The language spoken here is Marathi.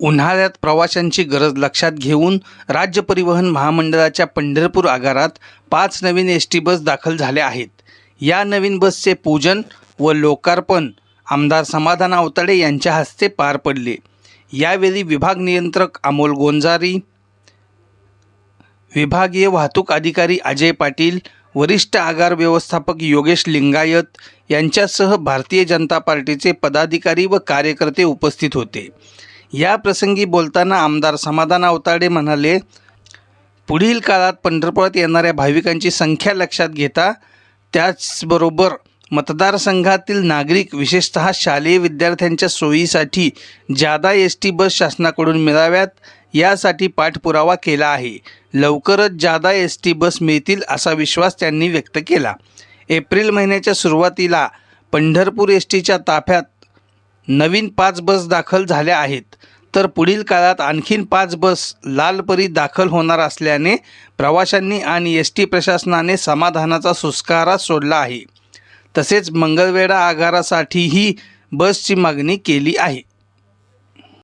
उन्हाळ्यात प्रवाशांची गरज लक्षात घेऊन राज्य परिवहन महामंडळाच्या पंढरपूर आगारात पाच नवीन एस टी बस दाखल झाल्या आहेत. या नवीन बसचे पूजन व लोकार्पण आमदार समाधान आवताडे यांच्या हस्ते पार पडले. यावेळी विभाग नियंत्रक अमोल गोंजारी विभागीय वाहतूक अधिकारी अजय पाटील वरिष्ठ आगार व्यवस्थापक योगेश लिंगायत यांच्यासह भारतीय जनता पार्टीचे पदाधिकारी व कार्यकर्ते उपस्थित होते. या प्रसंगी बोलताना आमदार समाधान अवताडे म्हणाले पुढील काळात पंढरपुरात येणाऱ्या भाविकांची संख्या लक्षात घेता त्याचबरोबर मतदारसंघातील नागरिक विशेषतः शालेय विद्यार्थ्यांच्या सोयीसाठी जादा एस टी बस शासनाकडून मिळाव्यात यासाठी पाठपुरावा केला आहे. लवकरच जादा एस टी बस मिळतील असा विश्वास त्यांनी व्यक्त केला. एप्रिल महिन्याच्या सुरुवातीला पंढरपूर एस टीच्या ताफ्यात नवीन पाच बस दाखल झाल्या आहेत. तर पुढील काळात आणखीन पाच बस लालपरी दाखल होणार असल्याने प्रवाशांनी आणि एस टी प्रशासनाने समाधानाचा सुस्कारा सोडला आहे. तसेच मंगळवेढा आगारासाठीही बसची मागणी केली आहे.